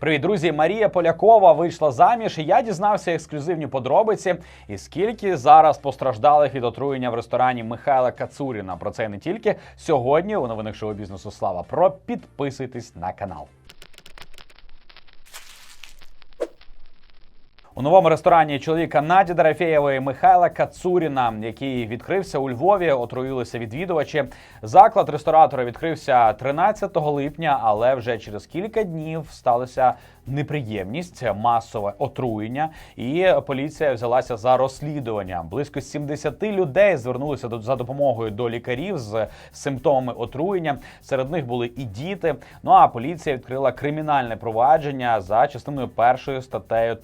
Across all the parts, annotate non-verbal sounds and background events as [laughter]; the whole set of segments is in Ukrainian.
Привіт, друзі! Марія Полякова вийшла заміж. і Я дізнався ексклюзивні подробиці. І скільки зараз постраждалих від отруєння в ресторані Михайла Кацуріна. Про це не тільки сьогодні. У новинах шоу бізнесу слава. Про підписуйтесь на канал. У новому ресторані чоловіка Наді Дорофєєвої Михайла Кацуріна, який відкрився у Львові, отруїлися відвідувачі. Заклад ресторатора відкрився 13 липня, але вже через кілька днів сталося неприємність, масове отруєння, і поліція взялася за розслідування. Близько 70 людей звернулися до за допомогою до лікарів з симптомами отруєння. Серед них були і діти. Ну а поліція відкрила кримінальне провадження за частиною першою статтею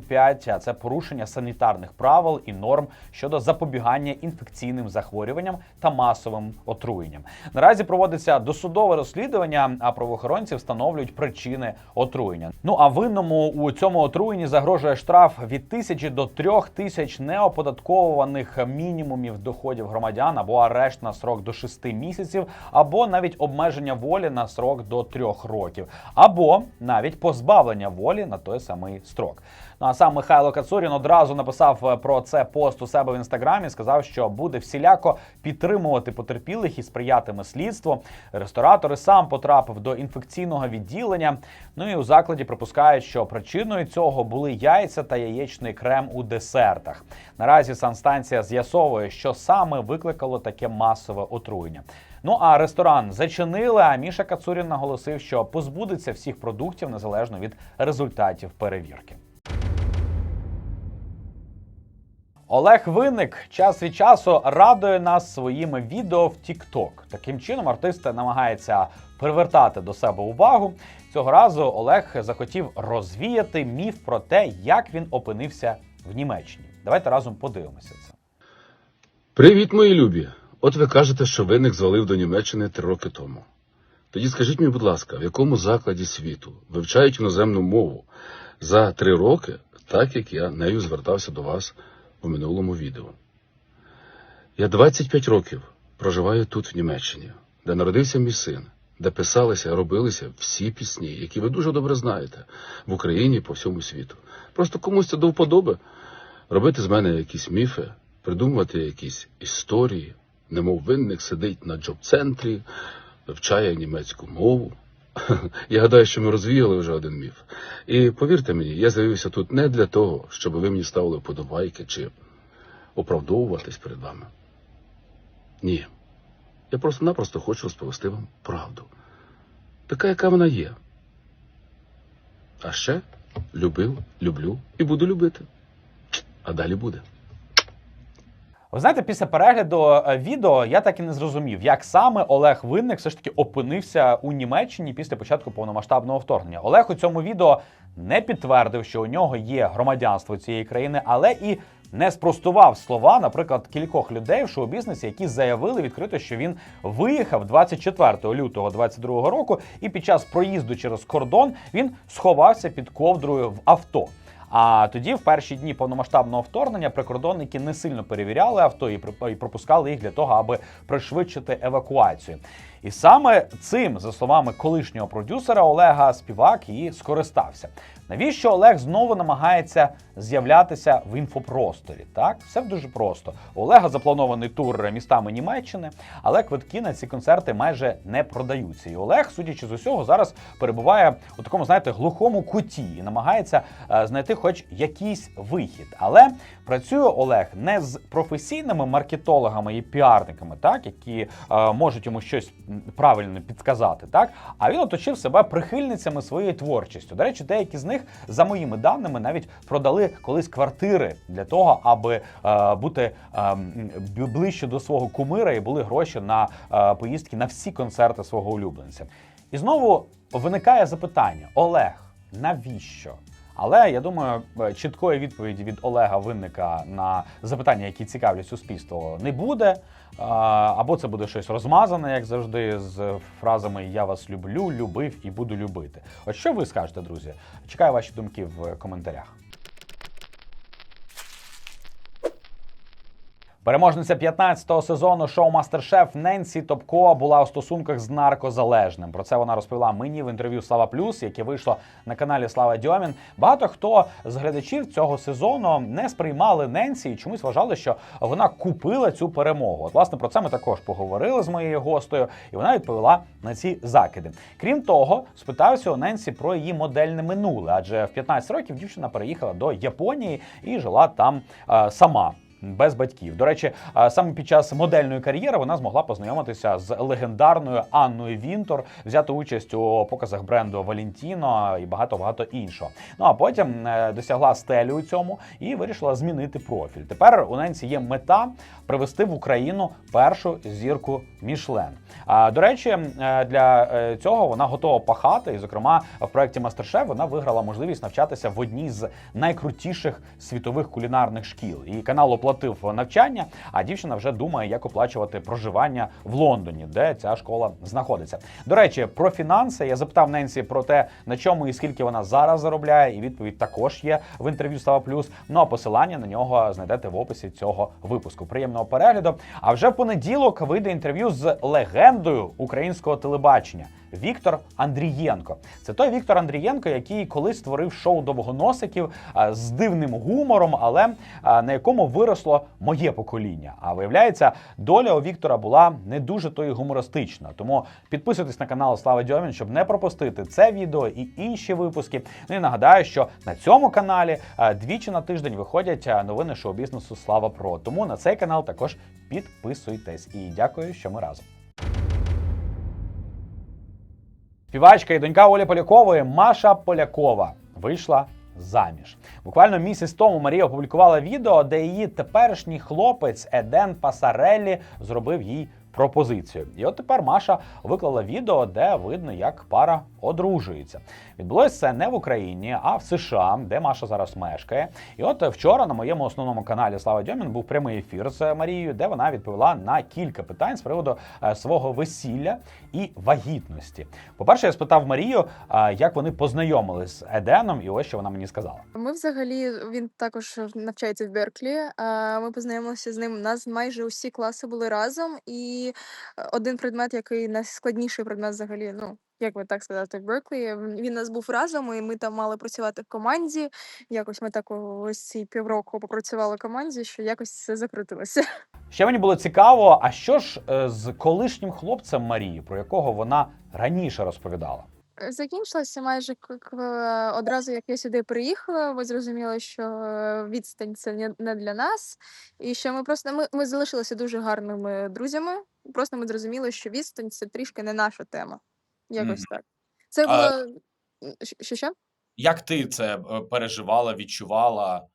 325, А це порушення санітарних правил і норм щодо запобігання інфекційним захворюванням та масовим отруєнням. Наразі проводиться досудове розслідування, а правоохоронці встановлюють причини отруєння. Ну а винному у цьому отруєнні загрожує штраф від тисячі до трьох тисяч неоподатковуваних мінімумів доходів громадян або арешт на срок до шести місяців, або навіть обмеження волі на срок до трьох років, або навіть позбавлення волі на той самий строк. Ну а сам Михайло Кацурін одразу написав е, про це пост у себе в інстаграмі. Сказав, що буде всіляко підтримувати потерпілих і сприятиме слідству. Ресторатори сам потрапив до інфекційного відділення. Ну і у закладі припускають, що причиною цього були яйця та яєчний крем у десертах. Наразі санстанція з'ясовує, що саме викликало таке масове отруєння. Ну а ресторан зачинили. А Міша Кацурін наголосив, що позбудеться всіх продуктів незалежно від результатів перевірки. Олег Винник час від часу радує нас своїми відео в TikTok. Таким чином артист намагається привертати до себе увагу. Цього разу Олег захотів розвіяти міф про те, як він опинився в Німеччині. Давайте разом подивимося це. Привіт, мої любі! От ви кажете, що виник звалив до Німеччини три роки тому. Тоді скажіть мені, будь ласка, в якому закладі світу вивчають іноземну мову за три роки, так як я нею звертався до вас у минулому відео. Я 25 років проживаю тут, в Німеччині, де народився мій син, де писалися, робилися всі пісні, які ви дуже добре знаєте, в Україні і по всьому світу. Просто комусь це до вподоби робити з мене якісь міфи, придумувати якісь історії, немов винник сидить на джоб-центрі, вивчає німецьку мову. [laughs] Я гадаю, що ми розвіяли вже один міф. І повірте мені, я з'явився тут не для того, щоб ви мені ставили подобайки чи оправдовуватись перед вами. Ні. Я просто-напросто хочу розповісти вам правду. Така, яка вона є. А ще любив, люблю і буду любити. А далі буде. Ви знаєте, після перегляду е, відео я так і не зрозумів, як саме Олег Винник все ж таки опинився у Німеччині після початку повномасштабного вторгнення. Олег у цьому відео не підтвердив, що у нього є громадянство цієї країни, але і не спростував слова, наприклад, кількох людей в шоу-бізнесі, які заявили відкрито, що він виїхав 24 лютого 2022 року, і під час проїзду через кордон він сховався під ковдрою в авто. А тоді, в перші дні повномасштабного вторгнення, прикордонники не сильно перевіряли авто і пропускали їх для того, аби пришвидшити евакуацію. І саме цим, за словами колишнього продюсера Олега, співак і скористався. Навіщо Олег знову намагається з'являтися в інфопросторі? Так, все дуже просто. У Олега запланований тур містами Німеччини, але квитки на ці концерти майже не продаються. І Олег, судячи з усього, зараз перебуває у такому, знаєте, глухому куті і намагається е, знайти хоч якийсь вихід. Але працює Олег не з професійними маркетологами і піарниками, так які е, можуть йому щось правильно підказати, так а він оточив себе прихильницями своєї творчістю. До речі, деякі з них, за моїми даними, навіть продали колись квартири для того, аби е, бути е, ближче до свого кумира і були гроші на е, поїздки на всі концерти свого улюбленця. І знову виникає запитання: Олег, навіщо? Але я думаю, е, чіткої відповіді від Олега Винника на запитання, які цікавлять суспільство, не буде. Або це буде щось розмазане, як завжди, з фразами Я вас люблю, любив і буду любити. От що ви скажете, друзі? Чекаю ваші думки в коментарях. Переможниця 15-го сезону шоу Мастер-Шеф Ненсі Топко була у стосунках з наркозалежним. Про це вона розповіла мені в інтерв'ю Слава Плюс, яке вийшло на каналі Слава Дьомін. Багато хто з глядачів цього сезону не сприймали Ненсі і чомусь вважали, що вона купила цю перемогу. От, власне, про це ми також поговорили з моєю гостею, і вона відповіла на ці закиди. Крім того, спитався у Ненсі про її модельне минуле, адже в 15 років дівчина переїхала до Японії і жила там е, сама. Без батьків. До речі, саме під час модельної кар'єри вона змогла познайомитися з легендарною Анною Вінтор, взяти участь у показах бренду Валентіно і багато багато іншого. Ну а потім е, досягла стелі у цьому і вирішила змінити профіль. Тепер у Ненсі є мета привести в Україну першу зірку Мішлен. А до речі, е, для е, цього вона готова пахати. І, зокрема, в проєкті Мастер-Шеф вона виграла можливість навчатися в одній з найкрутіших світових кулінарних шкіл. І канал оплатив навчання, а дівчина вже думає, як оплачувати проживання в Лондоні, де ця школа знаходиться. До речі, про фінанси я запитав Ненсі про те, на чому і скільки вона зараз заробляє, і відповідь також є в інтерв'ю Става Плюс. Ну а посилання на нього знайдете в описі цього випуску. Приємного перегляду. А вже в понеділок вийде інтерв'ю з легендою українського телебачення. Віктор Андрієнко. Це той Віктор Андрієнко, який колись створив шоу довгоносиків з дивним гумором, але на якому виросло моє покоління. А виявляється, доля у Віктора була не дуже то й гумористична. Тому підписуйтесь на канал Слава Дьомін, щоб не пропустити це відео і інші випуски. Ну і нагадаю, що на цьому каналі двічі на тиждень виходять новини шоу-бізнесу Слава Про. Тому на цей канал також підписуйтесь. І дякую, що ми разом. Співачка і донька Олі Полякової Маша Полякова вийшла заміж. Буквально місяць тому Марія опублікувала відео, де її теперішній хлопець Еден Пасареллі зробив їй пропозицію. І от тепер Маша виклала відео, де видно, як пара одружується. Відбулося це не в Україні, а в США, де Маша зараз мешкає. І от вчора на моєму основному каналі Слава Дьомін був прямий ефір з Марією, де вона відповіла на кілька питань з приводу е, свого весілля і вагітності. По-перше, я спитав Марію, е, як вони познайомились з Еденом, і ось що вона мені сказала. Ми взагалі він також навчається в Берклі. Ми познайомилися з ним. У нас майже усі класи були разом, і е, один предмет, який найскладніший предмет, взагалі, ну як би так сказати, в Берклі, він нас був разом, і ми там мали працювати в команді. Якось ми так ось ці півроку попрацювали в команді, що якось все закрутилося. Ще мені було цікаво, а що ж е, з колишнім хлопцем Марії, про якого вона раніше розповідала? Закінчилося майже к- к- одразу, як я сюди приїхала. Ми зрозуміли, що е, відстань це не- для нас, і що ми просто ми, ми залишилися дуже гарними друзями. Просто ми зрозуміли, що відстань це трішки не наша тема. Якось так. Це було що що? Як ти це е, переживала, відчувала?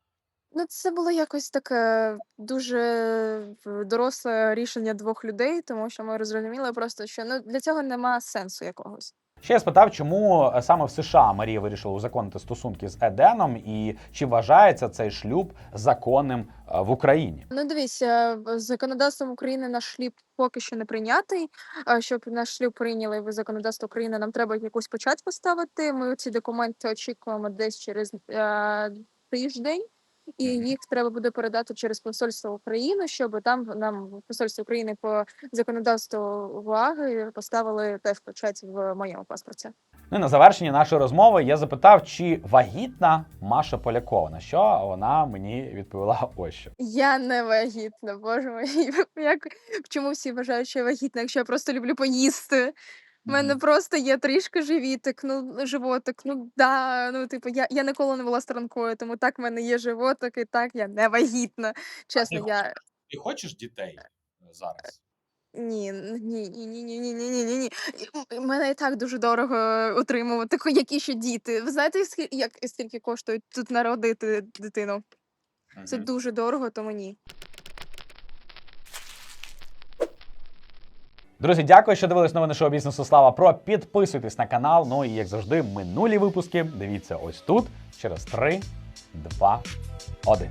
Ну, це було якось таке дуже доросле рішення двох людей, тому що ми зрозуміли просто, що ну для цього нема сенсу якогось. Ще я спитав, чому е, саме в США Марія вирішила узаконити стосунки з Еденом, і чи вважається цей шлюб законним е, в Україні? Ну, дивіться, законодавством України наш шлюб поки що не прийнятий. Щоб наш шлюб прийняли в законодавство України, нам треба якусь почать поставити. Ми ці документи очікуємо десь через е, тиждень, і їх треба буде передати через посольство України, щоб там нам в посольстві України по законодавству уваги поставили теж печать в моєму паспорті. Ну і на завершення нашої розмови я запитав, чи вагітна Маша Полякова. На що вона мені відповіла [laughs] ось що. Я не вагітна, боже мій. [laughs] Як чому всі вважають, що я вагітна, якщо я просто люблю поїсти? У мене просто є трішки живітик, ну животик. Ну да, ну типу, я, я ніколи не була сторонкою, тому так в мене є животик, і так я не вагітна. Чесно, ти я Ти хочеш дітей е, зараз? ні, ні, ні, ні, ні, ні, ні, ні, ні, ні. Мене і так дуже дорого утримувати. ко- Які ще діти? Ви знаєте, скі- як скільки коштує тут народити дитину? Це Мгм. дуже дорого, тому ні. Друзі, дякую, що дивились новини шоу бізнесу Слава Про. Підписуйтесь на канал. Ну і як завжди, минулі випуски. Дивіться ось тут через 3, 2, 1.